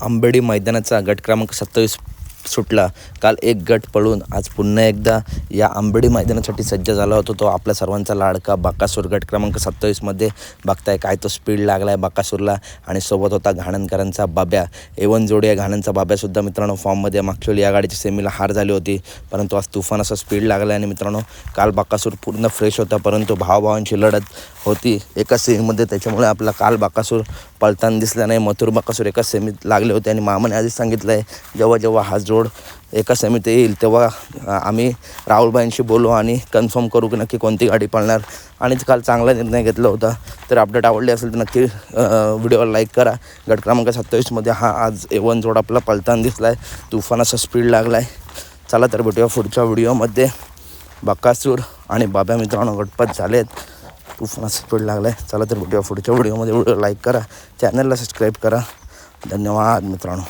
आंबेडी मैदानाचा गट क्रमांक सत्तावीस सुटला. काल एक गट पळून आज पुन्हा एकदा या आंबेडी मैदानासाठी सज्ज झाला होता. तो आपल्या सर्वांचा लाडका बाकासूर. गट क्रमांक सत्तावीसमध्ये बघताय काय तो स्पीड लागला आहे बाकासूरला. आणि सोबत होता घाणनकरांचा बाब्या. एवन जोडी या घाणनचा बाब्यासुद्धा मित्रांनो फॉर्ममध्ये मागच्या वेळी या गाडीची सेमीला हार झाली होती. परंतु आज तुफान असा स्पीड लागला आणि मित्रांनो काल बाकासूर पूर्ण फ्रेश होता. परंतु भावभावांची लढत होती एका सेमीमध्ये त्याच्यामुळे आपला काल बाकासूर पळताना दिसला नाही. मथुर बाकासूर एका सेमीत लागले होते. आणि मामाने आधीच सांगितलं आहे जेव्हा जेव्हा हा जोड एका सेमीत येईल तेव्हा आम्ही राहुलबाईंशी बोलू आणि कन्फर्म करू की नक्की कोणती गाडी पळणार. आणि काल चांगला निर्णय घेतला होता. तर अपडेट आवडली असेल तर नक्की व्हिडिओला लाईक करा. गट क्रमांक सत्तावीसमध्ये हा आज एवन जोड आपला पलताना दिसला आहे तुफान असा स्पीड लागला आहे चला तर भेटूया पुढच्या व्हिडिओमध्ये बक्कासूर आणि बाब्या मित्रांनो गटपत झालेत. तुफान असा स्पीड लागला आहे चला तर भेटूया पुढच्या व्हिडिओमध्ये व्हिडिओ लाईक करा. चॅनलला सबस्क्राईब करा. धन्यवाद मित्रांनो.